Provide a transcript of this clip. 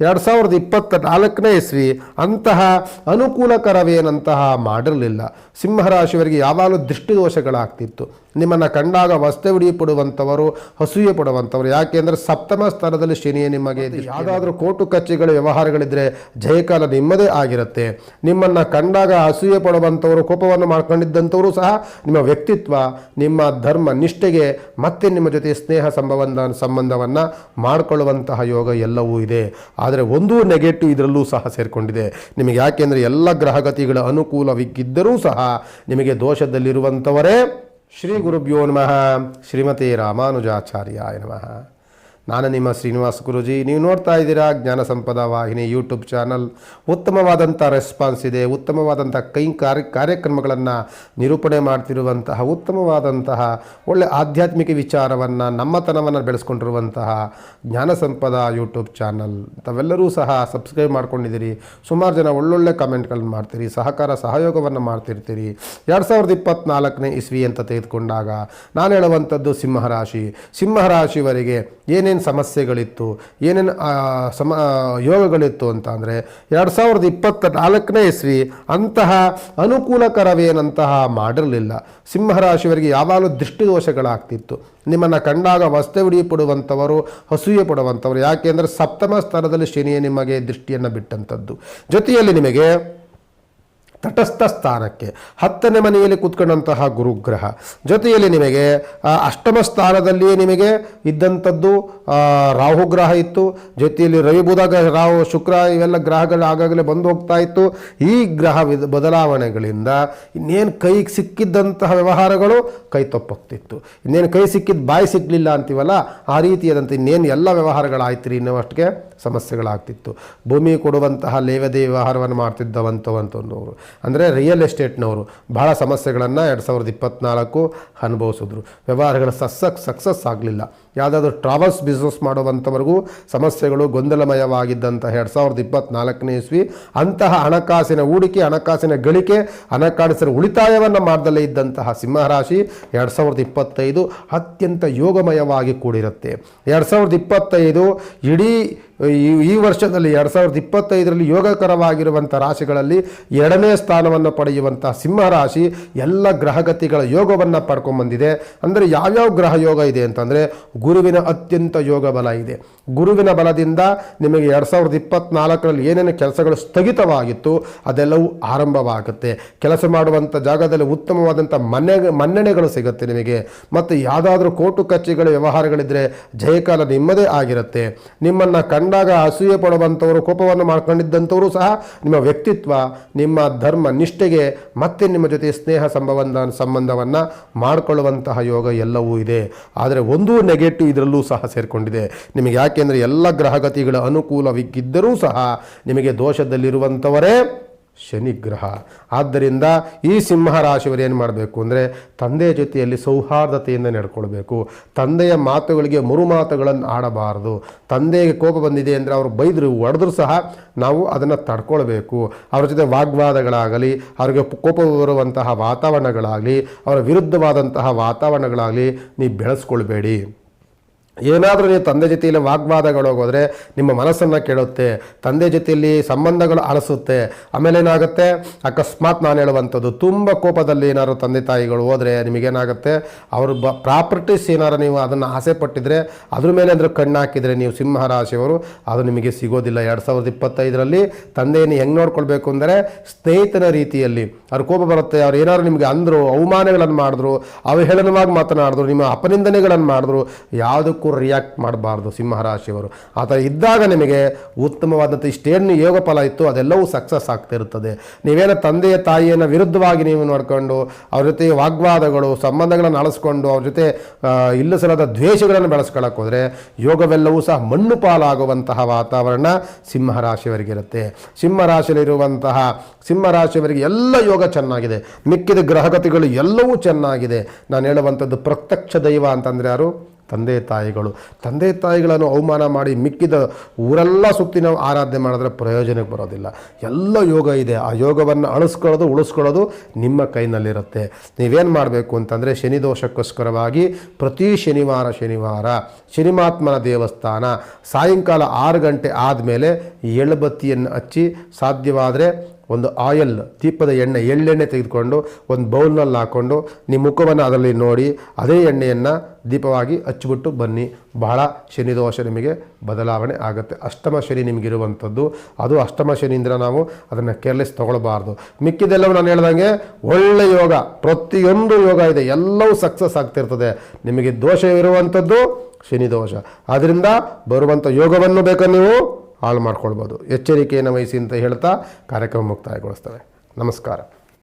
ಎರಡು ಸಾವಿರದ ಇಪ್ಪತ್ತ ನಾಲ್ಕನೇ ಇಸ್ವಿ ಅಂತಹ ಅನುಕೂಲಕರವೇನಂತಹ ಮಾಡಿರಲಿಲ್ಲ. ಸಿಂಹರಾಶಿಯವರಿಗೆ ಯಾವಾಗಲೂ ದೃಷ್ಟಿದೋಷಗಳಾಗ್ತಿತ್ತು. ನಿಮ್ಮನ್ನು ಕಂಡಾಗ ವಸ್ತುವಿಡಿ ಪಡುವಂಥವರು ಹಸೂಯೆ ಪಡುವಂಥವರು ಯಾಕೆಂದರೆ ಸಪ್ತಮ ಸ್ಥಾನದಲ್ಲಿ ಶನಿಯೇ ನಿಮಗೆ ಯಾವುದಾದ್ರೂ ಕೋಟು ಕಚೇರಿಗಳ ವ್ಯವಹಾರಗಳಿದ್ದರೆ ಜಯಕಾಲ ನಿಮ್ಮದೇ ಆಗಿರುತ್ತೆ. ನಿಮ್ಮನ್ನು ಕಂಡಾಗ ಅಸೂಯೆ ಪಡುವಂಥವರು ಕೋಪವನ್ನು ಮಾಡ್ಕೊಂಡಿದ್ದಂಥವರು ಸಹ ನಿಮ್ಮ ವ್ಯಕ್ತಿತ್ವ ನಿಮ್ಮ ಧರ್ಮ ನಿಷ್ಠೆಗೆ ಮತ್ತೆ ನಿಮ್ಮ ಜೊತೆ ಸ್ನೇಹ ಸಂಬಂಧ ಸಂಬಂಧವನ್ನು ಮಾಡಿಕೊಳ್ಳುವಂತಹ ಯೋಗ ಎಲ್ಲವೂ ಇದೆ. ಆದರೆ ಒಂದೂ ನೆಗೆಟಿವ್ ಇದರಲ್ಲೂ ಸಹ ಸೇರಿಕೊಂಡಿದೆ. ನಿಮಗೆ ಯಾಕೆಂದರೆ ಎಲ್ಲ ಗ್ರಹಗತಿಗಳ ಅನುಕೂಲವಿದ್ದರೂ ಸಹ ನಿಮಗೆ ದೋಷದಲ್ಲಿರುವಂಥವರೇ ಶ್ರೀ ಗುರುಭ್ಯೋ ನಮಃ ಶ್ರೀಮತಿ ರಾಮಾನುಜಾಚಾರ್ಯಾಯ ನಮಃ ನಾನು ನಿಮ್ಮ ಶ್ರೀನಿವಾಸ ಗುರುಜಿ. ನೀವು ನೋಡ್ತಾ ಇದ್ದೀರಾ ಜ್ಞಾನ ಸಂಪದ ವಾಹಿನಿ ಯೂಟ್ಯೂಬ್ ಚಾನಲ್. ಉತ್ತಮವಾದಂಥ ರೆಸ್ಪಾನ್ಸ್ ಇದೆ. ಉತ್ತಮವಾದಂಥ ಕೈ ಕಾರ್ಯ, ಕಾರ್ಯಕ್ರಮಗಳನ್ನು ನಿರೂಪಣೆ ಮಾಡ್ತಿರುವಂತಹ, ಉತ್ತಮವಾದಂತಹ, ಒಳ್ಳೆ ಆಧ್ಯಾತ್ಮಿಕ ವಿಚಾರವನ್ನು, ನಮ್ಮತನವನ್ನು ಬೆಳೆಸ್ಕೊಂಡಿರುವಂತಹ ಜ್ಞಾನ ಸಂಪದ ಯೂಟ್ಯೂಬ್ ಚಾನಲ್. ತಾವೆಲ್ಲರೂ ಸಹ ಸಬ್ಸ್ಕ್ರೈಬ್ ಮಾಡ್ಕೊಂಡಿದ್ದೀರಿ. ಸುಮಾರು ಜನ ಒಳ್ಳೊಳ್ಳೆ ಕಮೆಂಟ್ಗಳನ್ನು ಮಾಡ್ತೀರಿ. ಸಹಕಾರ, ಸಹಯೋಗವನ್ನು ಮಾಡ್ತಿರ್ತೀರಿ. ಎರಡು ಸಾವಿರದ ಇಪ್ಪತ್ತ್ನಾಲ್ಕನೇ ಇಸ್ವಿ ಅಂತ ತೆಗೆದುಕೊಂಡಾಗ, ನಾನು ಹೇಳುವಂಥದ್ದು ಸಿಂಹರಾಶಿ ಸಿಂಹರಾಶಿವರಿಗೆ ಏನೇನು ಸಮಸ್ಯೆಗಳಿತ್ತು, ಏನೇನು ಸಮ ಯೋಗಗಳಿತ್ತು ಅಂತ ಅಂದರೆ ಎರಡು ಸಾವಿರದ ಇಪ್ಪತ್ತ ನಾಲ್ಕನೇ ಇಸ್ವಿ ಅಂತಹ ಅನುಕೂಲಕರವೇನಂತಹ ಮಾಡಿರಲಿಲ್ಲ. ಸಿಂಹರಾಶಿಯವರಿಗೆ ಯಾವಾಗಲೂ ದೃಷ್ಟಿದೋಷಗಳಾಗ್ತಿತ್ತು. ನಿಮ್ಮನ್ನು ಕಂಡಾಗ ವಸ್ತವಿಡಿ ಪಡುವಂಥವರು ಹಸೂಯೆ ಪಡುವಂಥವರು ಯಾಕೆಂದರೆ ಸಪ್ತಮ ಸ್ಥಾನದಲ್ಲಿ ಶನಿಯೇ ನಿಮಗೆ ದೃಷ್ಟಿಯನ್ನು ಬಿಟ್ಟಂಥದ್ದು. ಜೊತೆಯಲ್ಲಿ ನಿಮಗೆ ತಟಸ್ಥ ಸ್ಥಾನಕ್ಕೆ. ಹತ್ತನೇ ಮನೆಯಲ್ಲಿ ಕೂತ್ಕೊಂಡಂತಹ ಗುರುಗ್ರಹ. ಜೊತೆಯಲ್ಲಿ ನಿಮಗೆ ಅಷ್ಟಮ ಸ್ಥಾನದಲ್ಲಿಯೇ ನಿಮಗೆ ಇದ್ದಂಥದ್ದು ರಾಹು ರಾಹುಗ್ರಹ ಇತ್ತು. ಜೊತೆಯಲ್ಲಿ ರವಿ ಬುಧ ರಾಹು ಶುಕ್ರ ಇವೆಲ್ಲ ಗ್ರಹಗಳು ಆಗಾಗಲೇ ಬಂದು ಹೋಗ್ತಾ ಇತ್ತು. ಈ ಗ್ರಹ ಬದಲಾವಣೆಗಳಿಂದ ಇನ್ನೇನು ಕೈಗೆ ಸಿಕ್ಕಿದ್ದಂತಹ ವ್ಯವಹಾರಗಳು ಕೈ ತಪ್ಪೋಗ್ತಿತ್ತು ಇನ್ನೇನು ಕೈ ಸಿಕ್ಕಿದ್ದು ಬಾಯಿ ಸಿಗಲಿಲ್ಲ ಅಂತೀವಲ್ಲ, ಆ ರೀತಿಯಾದಂಥ ಇನ್ನೇನು ಎಲ್ಲ ವ್ಯವಹಾರಗಳಾಯ್ತು ರೀ ಇನ್ನವಷ್ಟಿಗೆ ಸಮಸ್ಯೆಗಳಾಗ್ತಿತ್ತು. ಭೂಮಿ ಕೊಡುವಂತಹ ಲೇವದೇ ವ್ಯವಹಾರವನ್ನು ಮಾಡ್ತಿದ್ದವಂಥವಂಥವ್ರು ಅಂದರೆ ರಿಯಲ್ ಎಸ್ಟೇಟ್ನವರು ಬಹಳ ಸಮಸ್ಯೆಗಳನ್ನು ಎರಡು ಸಾವಿರದ ಇಪ್ಪತ್ತ್ನಾಲ್ಕು ಅನುಭವಿಸಿದ್ರು. ವ್ಯವಹಾರಗಳು ಸಸ್ಸಕ್ ಸಕ್ಸಸ್ ಆಗಲಿಲ್ಲ. ಯಾವುದಾದ್ರೂ ಟ್ರಾವೆಲ್ಸ್ ಬಿಸ್ನೆಸ್ ಮಾಡುವಂಥವರೆಗೂ ಸಮಸ್ಯೆಗಳು ಗೊಂದಲಮಯವಾಗಿದ್ದಂಥ ಎರಡು ಸಾವಿರದ ಇಪ್ಪತ್ತ್ನಾಲ್ಕನೇ ಇಸ್ವಿ, ಅಂತಹ ಹಣಕಾಸಿನ ಹೂಡಿಕೆ, ಹಣಕಾಸಿನ ಗಳಿಕೆ ಹಣಕಾಸಿನ ಉಳಿತಾಯವನ್ನು ಮಾಡದಲ್ಲೇ ಇದ್ದಂತಹ ಸಿಂಹರಾಶಿ ಎರಡು ಸಾವಿರದ ಇಪ್ಪತ್ತೈದು ಅತ್ಯಂತ ಯೋಗಮಯವಾಗಿ ಕೂಡಿರುತ್ತೆ. ಎರಡು ಸಾವಿರದ ಇಪ್ಪತ್ತೈದು ಇಡೀ, ಈ ವರ್ಷದಲ್ಲಿ ಎರಡು ಸಾವಿರದ ಇಪ್ಪತ್ತೈದರಲ್ಲಿ ಯೋಗಕರವಾಗಿರುವಂಥ ರಾಶಿಗಳಲ್ಲಿ ಎರಡನೇ ಸ್ಥಾನವನ್ನು ಪಡೆಯುವಂಥ ಸಿಂಹರಾಶಿ ಎಲ್ಲ ಗ್ರಹಗತಿಗಳ ಯೋಗವನ್ನು ಪಡ್ಕೊಂಬಂದಿದೆ. ಅಂದರೆ ಯಾವ್ಯಾವ ಗ್ರಹ ಯೋಗ ಇದೆ ಅಂತಂದರೆ ಗುರುವಿನ ಅತ್ಯಂತ ಯೋಗ ಬಲ ಇದೆ. ಗುರುವಿನ ಬಲದಿಂದ ನಿಮಗೆ ಎರಡು ಸಾವಿರದ ಇಪ್ಪತ್ನಾಲ್ಕರಲ್ಲಿ ಏನೇನು ಕೆಲಸಗಳು ಸ್ಥಗಿತವಾಗಿತ್ತು, ಅದೆಲ್ಲವೂ ಆರಂಭವಾಗುತ್ತೆ. ಕೆಲಸ ಮಾಡುವಂಥ ಜಾಗದಲ್ಲಿ ಉತ್ತಮವಾದಂಥ ಮನ್ನೆ ಮನ್ನಣೆಗಳು ಸಿಗುತ್ತೆ ನಿಮಗೆ. ಮತ್ತು ಯಾವುದಾದ್ರೂ ಕೋಟು ಕಚೇರಿಗಳ ವ್ಯವಹಾರಗಳಿದ್ದರೆ ಜಯಕಾಲ ನಿಮ್ಮದೇ ಆಗಿರುತ್ತೆ. ನಿಮ್ಮನ್ನು ಕಂಡಾಗ ಅಸೂಯೆ ಪಡುವಂಥವರು ಕೋಪವನ್ನು ಮಾಡ್ಕೊಂಡಿದ್ದಂಥವರು ಸಹ ನಿಮ್ಮ ವ್ಯಕ್ತಿತ್ವ, ನಿಮ್ಮ ಧರ್ಮ, ನಿಷ್ಠೆಗೆ ಮತ್ತೆ ನಿಮ್ಮ ಜೊತೆ ಸ್ನೇಹ ಸಂಬಂಧ, ಸಂಬಂಧವನ್ನು ಮಾಡಿಕೊಳ್ಳುವಂತಹ ಯೋಗ ಎಲ್ಲವೂ ಇದೆ. ಆದರೆ ಒಂದೂ ನೆಗೆಟಿವ್ ಇದರಲ್ಲೂ ಸಹ ಸೇರಿಕೊಂಡಿದೆ. ನಿಮಗೆ ಯಾಕೆಂದರೆ ಎಲ್ಲ ಗ್ರಹಗತಿಗಳ ಅನುಕೂಲವಿದ್ದರೂ ಸಹ ನಿಮಗೆ ದೋಷದಲ್ಲಿರುವಂಥವರೇ ಶನಿಗ್ರಹ. ಆದ್ದರಿಂದ ಈ ಸಿಂಹ ರಾಶಿಯವರು ಏನು ಮಾಡಬೇಕು ಅಂದರೆ ತಂದೆಯ ಜೊತೆಯಲ್ಲಿ ಸೌಹಾರ್ದತೆಯಿಂದ ನಡ್ಕೊಳ್ಬೇಕು. ತಂದೆಯ ಮಾತುಗಳಿಗೆ ಮರು ಮಾತುಗಳನ್ನು ಆಡಬಾರದು. ತಂದೆಗೆ ಕೋಪ ಬಂದಿದೆ ಅಂದರೆ ಅವರು ಬೈದರು, ಹೊಡೆದ್ರು ಸಹ ನಾವು ಅದನ್ನು ತಡ್ಕೊಳ್ಬೇಕು. ಅವರ ಜೊತೆ ವಾಗ್ವಾದಗಳಾಗಲಿ, ಅವರಿಗೆ ಕೋಪ ಬರುವಂತಹ ವಾತಾವರಣಗಳಾಗಲಿ, ಅವರ ವಿರುದ್ಧವಾದಂತಹ ವಾತಾವರಣಗಳಾಗಲಿ ನೀವು ಬೆಳೆಸ್ಕೊಳ್ಬೇಡಿ. ಏನಾದರೂ ನೀವು ತಂದೆ ಜೊತೆಯಲ್ಲಿ ವಾಗ್ವಾದಗಳು ಹೋಗೋದ್ರೆ ನಿಮ್ಮ ಮನಸ್ಸನ್ನು ಕೆಡುತ್ತೆ, ತಂದೆ ಜೊತೆಯಲ್ಲಿ ಸಂಬಂಧಗಳು ಅಳಿಸುತ್ತೆ ಆಮೇಲೆ ಏನಾಗುತ್ತೆ? ಅಕಸ್ಮಾತ್ ನಾನು ಹೇಳುವಂಥದ್ದು, ತುಂಬ ಕೋಪದಲ್ಲಿ ಏನಾದ್ರು ತಂದೆ ತಾಯಿಗಳು ಹೋದರೆ ನಿಮಗೇನಾಗುತ್ತೆ? ಅವರು ಬ, ಪ್ರಾಪರ್ಟೀಸ್ ಏನಾರು ನೀವು ಅದನ್ನು ಆಸೆ ಪಟ್ಟಿದ್ರೆ, ಅದ್ರ ಮೇಲೆ ಅಂದರೆ ಕಣ್ಣು ಹಾಕಿದರೆ ನೀವು ಸಿಂಹ ರಾಶಿಯವರು ಅದು ನಿಮಗೆ ಸಿಗೋದಿಲ್ಲ. ಎರಡು ಸಾವಿರದ ಇಪ್ಪತ್ತೈದರಲ್ಲಿ ತಂದೆಯನ್ನು ಹೆಂಗೆ ನೋಡ್ಕೊಳ್ಬೇಕು ಅಂದರೆ, ಸ್ನೇಹಿತನ ರೀತಿಯಲ್ಲಿ. ಅವ್ರ ಕೋಪ ಬರುತ್ತೆ, ಅವ್ರು ಏನಾದ್ರು ನಿಮಗೆ ಅಂದರು, ಅವಮಾನಗಳನ್ನು ಮಾಡಿದ್ರು, ಅವಹೇಳನವಾಗಿ ಮಾತನಾಡಿದ್ರು, ನಿಮ್ಮ ಅಪನಿಂದನೆಗಳನ್ನು ಮಾಡಿದ್ರು, ಯಾವುದಕ್ಕೂ ರಿಯಾಕ್ಟ್ ಮಾಡಬಾರ್ದು ಸಿಂಹರಾಶಿಯವರು ಆ ಥರ ಇದ್ದಾಗ ನಿಮಗೆ ಉತ್ತಮವಾದಂಥ ಇಷ್ಟೇನು ಯೋಗ ಫಲ ಇತ್ತು ಅದೆಲ್ಲವೂ ಸಕ್ಸಸ್ ಆಗ್ತಿರುತ್ತದೆ ನೀವೇನೋ ತಂದೆಯ ತಾಯಿಯನ್ನು ವಿರುದ್ಧವಾಗಿ ನೀವು ನೋಡಿಕೊಂಡು ಅವ್ರ ಜೊತೆ ವಾಗ್ವಾದಗಳು ಸಂಬಂಧಗಳನ್ನು ಅಳಿಸ್ಕೊಂಡು ಅವ್ರ ಜೊತೆ ಇಲ್ಲಸಲದ ದ್ವೇಷಗಳನ್ನು ಬೆಳೆಸ್ಕೊಳ್ಳೋಕೆ ಹೋದರೆ ಯೋಗವೆಲ್ಲವೂ ಸಹ ಮಣ್ಣು ಪಾಲಾಗುವಂತಹ ವಾತಾವರಣ ಸಿಂಹರಾಶಿಯವರಿಗಿರುತ್ತೆ ಸಿಂಹರಾಶಿಯಲ್ಲಿರುವಂತಹ ಸಿಂಹರಾಶಿಯವರಿಗೆ ಎಲ್ಲ ಯೋಗ ಚೆನ್ನಾಗಿದೆ ಮಿಕ್ಕಿದ ಗ್ರಹಗತಿಗಳು ಎಲ್ಲವೂ ಚೆನ್ನಾಗಿದೆ ನಾನು ಹೇಳುವಂಥದ್ದು ಪ್ರತ್ಯಕ್ಷ ದೈವ ಅಂತಂದರೆ ಯಾರು ತಂದೆ ತಾಯಿಗಳು. ತಂದೆ ತಾಯಿಗಳನ್ನು ಅವಮಾನ ಮಾಡಿ ಮಿಕ್ಕಿದ ಊರೆಲ್ಲ ಸುತ್ತಿ ಆರಾಧನೆ ಮಾಡಿದ್ರೆ ಪ್ರಯೋಜನಕ್ಕೆ ಬರೋದಿಲ್ಲ. ಎಲ್ಲ ಯೋಗ ಇದೆ. ಆ ಯೋಗವನ್ನು ಅಳಿಸ್ಕೊಳ್ಳೋದು, ಉಳಿಸ್ಕೊಳ್ಳೋದು ನಿಮ್ಮ ಕೈನಲ್ಲಿರುತ್ತೆ. ನೀವೇನು ಮಾಡಬೇಕು ಅಂತಂದರೆ ಶನಿ ದೋಷಕ್ಕೋಸ್ಕರವಾಗಿ ಪ್ರತಿ ಶನಿವಾರ ಶನಿವಾರ ಶನಿಮಾತ್ಮನ ದೇವಸ್ಥಾನ ಸಾಯಂಕಾಲ ಆರು ಗಂಟೆ ಆದಮೇಲೆ ಎಳ್ಳುಬತ್ತಿಯನ್ನು ಹಚ್ಚಿ ಸಾಧ್ಯವಾದರೆ ಒಂದು ಆಯಲ್, ದೀಪದ ಎಣ್ಣೆ, ಎಳ್ಳೆಣ್ಣೆ ತೆಗೆದುಕೊಂಡು ಒಂದು ಬೌಲ್ನಲ್ಲಿ ಹಾಕ್ಕೊಂಡು ನಿಮ್ಮ ಮುಖವನ್ನು ಅದರಲ್ಲಿ ನೋಡಿ, ಅದೇ ಎಣ್ಣೆಯನ್ನು ದೀಪವಾಗಿ ಹಚ್ಚಿಬಿಟ್ಟು ಬನ್ನಿ. ಬಹಳ ಶನಿ ದೋಷ ನಿಮಗೆ ಬದಲಾವಣೆ ಆಗುತ್ತೆ. ಅಷ್ಟಮ ಶನಿ ನಿಮಗಿರುವಂಥದ್ದು. ಅದು ಅಷ್ಟಮ ಶನಿಯಿಂದ ನಾವು ಅದನ್ನು ಕೇರ್ಲೆಸ್ ತೊಗೊಳ್ಬಾರ್ದು. ಮಿಕ್ಕಿದೆಲ್ಲವೂ ನಾನು ಹೇಳ್ದಂಗೆ ಒಳ್ಳೆ ಯೋಗ, ಪ್ರತಿಯೊಂದು ಯೋಗ ಇದೆ. ಎಲ್ಲವೂ ಸಕ್ಸಸ್ ಆಗ್ತಿರ್ತದೆ. ನಿಮಗೆ ದೋಷ ಇರುವಂಥದ್ದು ಶನಿ ದೋಷ. ಆದ್ದರಿಂದ ಬರುವಂಥ ಯೋಗವನ್ನು ಬೇಕಾ ನೀವು? ಹಾಳು ಮಾಡ್ಕೊಳ್ಬೋದು. ಎಚ್ಚರಿಕೆಯನ್ನು ವಹಿಸಿ ಅಂತ ಹೇಳ್ತಾ ಕಾರ್ಯಕ್ರಮ ಮುಕ್ತಾಯಗೊಳಿಸ್ತವೆ. ನಮಸ್ಕಾರ.